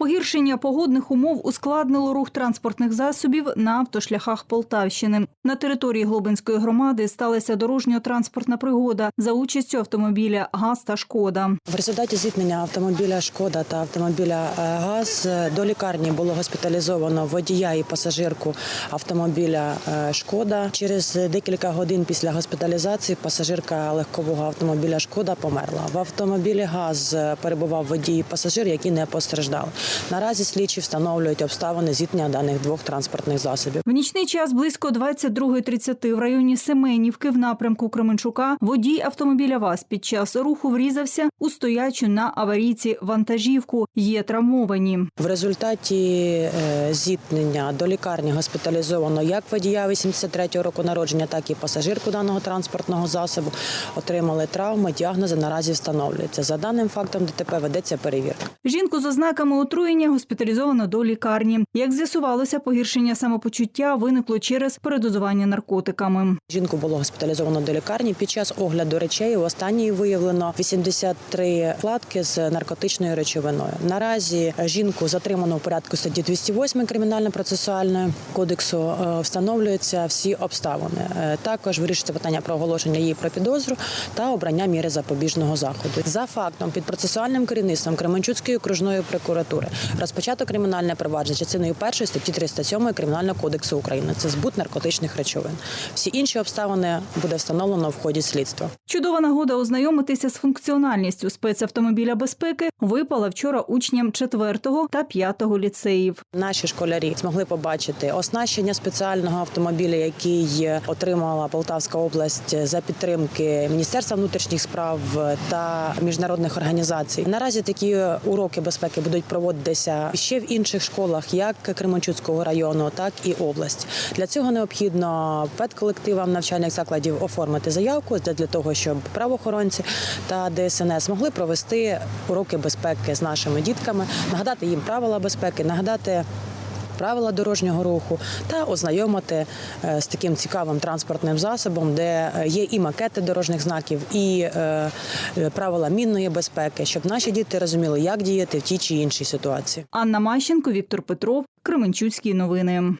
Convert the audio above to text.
Погіршення погодних умов ускладнило рух транспортних засобів на автошляхах Полтавщини. На території Глобинської громади сталася дорожньо-транспортна пригода за участю автомобіля ГАЗ та Шкода. В результаті зіткнення автомобіля Шкода та автомобіля е, ГАЗ до лікарні було госпіталізовано водія і пасажирку автомобіля е, Шкода. Через декілька годин після госпіталізації пасажирка легкового автомобіля Шкода померла. В автомобілі ГАЗ перебував водій і пасажир, які не постраждали. Наразі слідчі встановлюють обставини зіткнення даних двох транспортних засобів. В нічний час близько 22.30 в районі Семенівки в напрямку Кременчука водій автомобіля ВАЗ під час руху врізався у стоячу на аварійці вантажівку. Є травмовані. В результаті е, зіткнення до лікарні госпіталізовано як водія 83-го року народження, так і пасажирку даного транспортного засобу. Отримали травми. Діагнози наразі встановлюються. За даним фактом ДТП ведеться перевірка. Жінку з ознаками отруєння госпіталізовано до лікарні. Як з'ясувалося, погіршення самопочуття виникло через передозування наркотиками. Жінку було госпіталізовано до лікарні. Під час огляду речей у останній виявлено 83 вкладки з наркотичною речовиною. Наразі жінку затримано у порядку статті 208 кримінально-процесуального кодексу. Е, Встановлюються всі обставини. Е, Також вирішується питання про оголошення її про підозру та обрання міри запобіжного заходу. За фактом під процесуальним керівництвом Кременчуцької окружної прокуратури розпочато кримінальне провадження частиною першої статті 307 Кримінального кодексу України. Це збут наркотичних речовин. Всі інші обставини буде встановлено в ході слідства. Чудова нагода ознайомитися з функціональністю спецавтомобіля безпеки випала вчора учням 4 та 5 ліцеїв. Наші школярі змогли побачити оснащення спеціального автомобіля, який отримала Полтавська область за підтримки Міністерства внутрішніх справ та міжнародних організацій. Наразі такі уроки безпеки будуть проводитися ще в інших школах, як Кременчуцького району, так і область. Для цього необхідно педколективам навчальних закладів оформити заявку для того, щоб правоохоронці та ДСНС могли провести уроки безпеки з нашими дітками, нагадати їм правила безпеки, нагадати. Правила дорожнього руху та ознайомити е, з таким цікавим транспортним засобом, де е, є і макети дорожніх знаків, і е, правила мінної безпеки, щоб наші діти розуміли, як діяти в тій чи іншій ситуації. Анна Мащенко, Віктор Петров, Кременчуцькі новини.